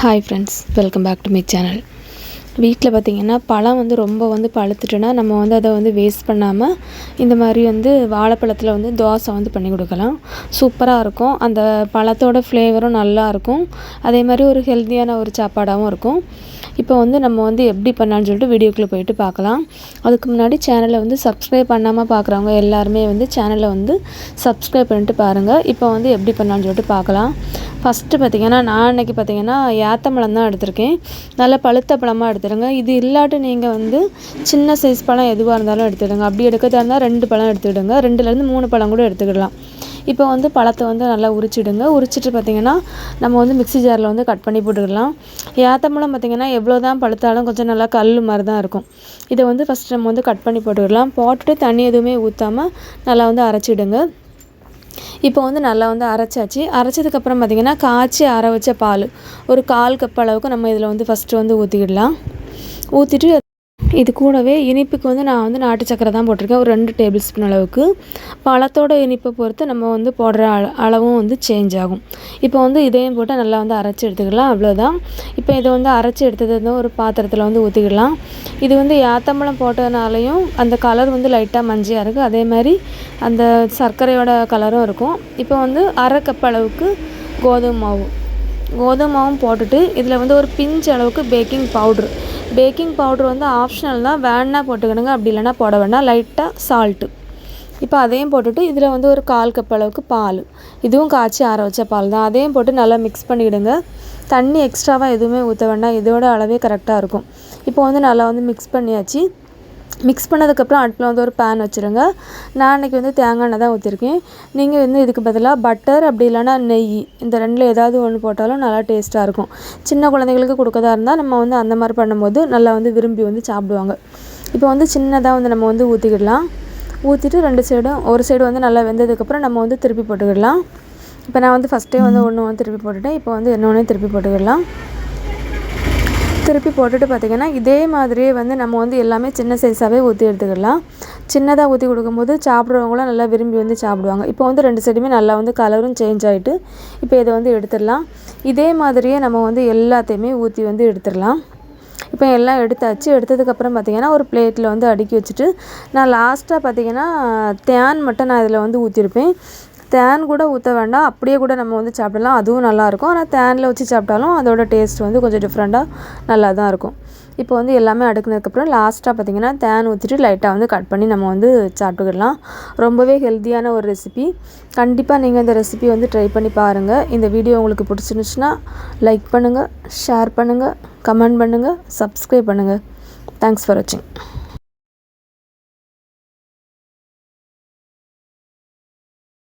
Hi friends welcome back to my channel வீட்டில் பார்த்திங்கன்னா பழம் வந்து ரொம்ப வந்து பழுத்துட்டுனா நம்ம வந்து அதை வந்து வேஸ்ட் பண்ணாமல் இந்த மாதிரி வந்து வாழைப்பழத்தில் வந்து தோசை வந்து பண்ணி கொடுக்கலாம். சூப்பராக இருக்கும். அந்த பழத்தோட ஃப்ளேவரும் நல்லா இருக்கும். அதே மாதிரி ஒரு ஹெல்த்தியான ஒரு சாப்பாடாகவும் இருக்கும். இப்போ வந்து நம்ம வந்து எப்படி பண்ணலான்னு சொல்லிட்டு வீடியோக்குள்ளே போயிட்டு பார்க்கலாம். அதுக்கு முன்னாடி சேனலை வந்து சப்ஸ்கிரைப் பண்ணாமல் பார்க்குறவங்க எல்லாருமே வந்து சேனலை வந்து சப்ஸ்கிரைப் பண்ணிட்டு பாருங்கள் இப்போ வந்து எப்படி பண்ணலான்னு சொல்லிட்டு பார்க்கலாம். ஃபஸ்ட்டு பார்த்திங்கன்னா நான் இன்றைக்கி பார்த்திங்கன்னா ஏத்தம்பழம் தான் எடுத்திருக்கேன். நல்லா பழுத்த பழமாக எடுத்துடுங்க. இது இல்லாட்டி நீங்கள் வந்து சின்ன சைஸ் பழம் எதுவாக இருந்தாலும் எடுத்துடுங்க. அப்படி எடுக்கிறதா இருந்தால் ரெண்டு பழம் எடுத்துக்கிடுங்க ரெண்டுலேருந்து மூணு பழம் கூட எடுத்துக்கிடலாம் இப்போ வந்து பழத்தை வந்து நல்லா உரிச்சிடுங்க. உரிச்சிட்டு பார்த்திங்கன்னா நம்ம வந்து மிக்ஸி ஜாரில் வந்து கட் பண்ணி போட்டுக்கலாம். ஏத்தம்பழம் பார்த்திங்கன்னா எவ்வளோ தான் பழுத்தாலும் கொஞ்சம் நல்லா கல் மாதிரி தான் இருக்கும். இதை வந்து ஃபஸ்ட் நம்ம வந்து கட் பண்ணி போட்டுக்கலாம். போட்டுட்டு தண்ணி எதுவுமே ஊற்றாமல் நல்லா வந்து அரைச்சிடுங்க. இப்போ வந்து நல்லா வந்து அரைச்சாச்சு. அரைச்சதுக்கப்புறம் பார்த்திங்கன்னா காய்ச்சி அரை வச்ச பால். ஒரு கால் கப் அளவுக்கு நம்ம இதில் வந்து ஃபஸ்ட்டு வந்து ஊற்றிக்கிடலாம் ஊற்றிட்டு இது கூடவே இனிப்புக்கு வந்து நான் வந்து நாட்டு சக்கரை தான் போட்டிருக்கேன். ஒரு ரெண்டு டேபிள் ஸ்பூன் அளவுக்கு. பழத்தோட இனிப்பை பொறுத்து நம்ம வந்து போடுற அள அளவும் வந்து சேஞ்ச் ஆகும். இப்போ வந்து இதையும் போட்டு நல்லா வந்து அரைச்சி எடுத்துக்கலாம். அவ்வளோதான் இப்போ இதை வந்து அரைச்சி எடுத்தது வந்து ஒரு பாத்திரத்தில் வந்து ஊற்றிக்கலாம் இது வந்து யாத்தம்பழம் போட்டதுனாலையும் அந்த கலர் வந்து லைட்டாக மஞ்சியாக இருக்குது அதே மாதிரி அந்த சர்க்கரையோட கலரும் இருக்கும். இப்போ வந்து அரை கப் அளவுக்கு கோதுமை மாவு. கோதுமை மாவும் போட்டுட்டு இதில் வந்து ஒரு பிஞ்ச் அளவுக்கு பேக்கிங் பவுட்ரு பேக்கிங் பவுட்ரு வந்து ஆப்ஷனல் தான் வேணா போட்டுக்கணுங்க. அப்படி இல்லைனா போட வேண்டாம் லைட்டாக சால்ட்டு இப்போ அதையும் போட்டுட்டு இதில் வந்து ஒரு கால் கப் அளவுக்கு பால். இதுவும் காய்ச்சி ஆற வச்ச பால் தான். அதையும் போட்டு நல்லா மிக்ஸ் பண்ணிவிடுங்க தண்ணி எக்ஸ்ட்ராவாக எதுவுமே ஊற்ற வேண்டாம். இதோட அளவே கரெக்டாக இருக்கும். இப்போ வந்து நல்லா வந்து மிக்ஸ் பண்ணியாச்சு. மிக்ஸ் பண்ணதுக்கப்புறம் அடுப்பில் வந்து ஒரு பேன் வச்சுருங்க. நான் அன்றைக்கி வந்து தேங்காய் எண்ணெய் தான் ஊற்றிருக்கேன் நீங்கள் வந்து இதுக்கு பதிலாக பட்டர் அப்படி இல்லைனா நெய் இந்த ரெண்டில் ஏதாவது ஒன்று போட்டாலும் நல்லா டேஸ்ட்டாக இருக்கும். சின்ன குழந்தைங்களுக்கு கொடுக்கதா இருந்தால் நம்ம வந்து அந்த மாதிரி பண்ணும்போது நல்லா வந்து விரும்பி வந்து சாப்பிடுவாங்க. இப்போ வந்து சின்னதாக வந்து நம்ம வந்து ஊற்றிக்கிடலாம் ஊற்றிட்டு ரெண்டு சைடும் ஒரு சைடு வந்து நல்லா வெந்ததுக்கப்புறம் நம்ம வந்து திருப்பி போட்டுக்கிடலாம். இப்போ நான் வந்து ஃபஸ்ட்டே வந்து ஒன்று வந்து திருப்பி போட்டுட்டேன். இப்போ வந்து இன்னொன்று திருப்பி போட்டுக்கிடலாம். திருப்பி போட்டுட்டு பார்த்திங்கன்னா இதே மாதிரியே வந்து நம்ம வந்து எல்லாமே சின்ன சைஸாகவே ஊற்றி எடுத்துக்கலாம். சின்னதாக ஊற்றி கொடுக்கும்போது சாப்பிட்றவங்களாம் நல்லா விரும்பி வந்து சாப்பிடுவாங்க. இப்போ வந்து ரெண்டு சைடுமே நல்லா வந்து கலரும் சேஞ்ச் ஆகிட்டு இப்போ இதை வந்து எடுத்துடலாம். இதே மாதிரியே நம்ம வந்து எல்லாத்தையுமே ஊற்றி வந்து எடுத்துடலாம். இப்போ எல்லாம் எடுத்தாச்சு. எடுத்ததுக்கப்புறம் பார்த்திங்கன்னா ஒரு பிளேட்டில் வந்து அடுக்கி வச்சுட்டு நான் லாஸ்ட்டாக பார்த்திங்கன்னா தேன் மட்டும் நான் இதில் வந்து ஊற்றிருப்பேன் தேன் கூட ஊற்ற வேண்டாம். அப்படியே கூட நம்ம வந்து சாப்பிடலாம். அதுவும் நல்லாயிருக்கும். ஆனால் தேனில் வச்சு சாப்பிட்டாலும் அதோட டேஸ்ட் வந்து கொஞ்சம் டிஃப்ரெண்ட்டாக நல்லா தான் இருக்கும். இப்போ வந்து எல்லாமே அடுக்குனதுக்கப்புறம் லாஸ்ட்டாக பார்த்திங்கன்னா தேன் ஊற்றிட்டு லைட்டாக வந்து கட் பண்ணி நம்ம வந்து சாப்பிட்டுக்கிடலாம். ரொம்பவே ஹெல்த்தியான ஒரு ரெசிபி கண்டிப்பாக நீங்கள் இந்த ரெசிபி வந்து ட்ரை பண்ணி பாருங்கள் இந்த வீடியோ உங்களுக்கு பிடிச்சிருந்துச்சுன்னா லைக் பண்ணுங்கள் ஷேர் பண்ணுங்கள் கமெண்ட் பண்ணுங்கள் சப்ஸ்கிரைப் பண்ணுங்கள் தேங்க்ஸ் ஃபார் வாட்சிங்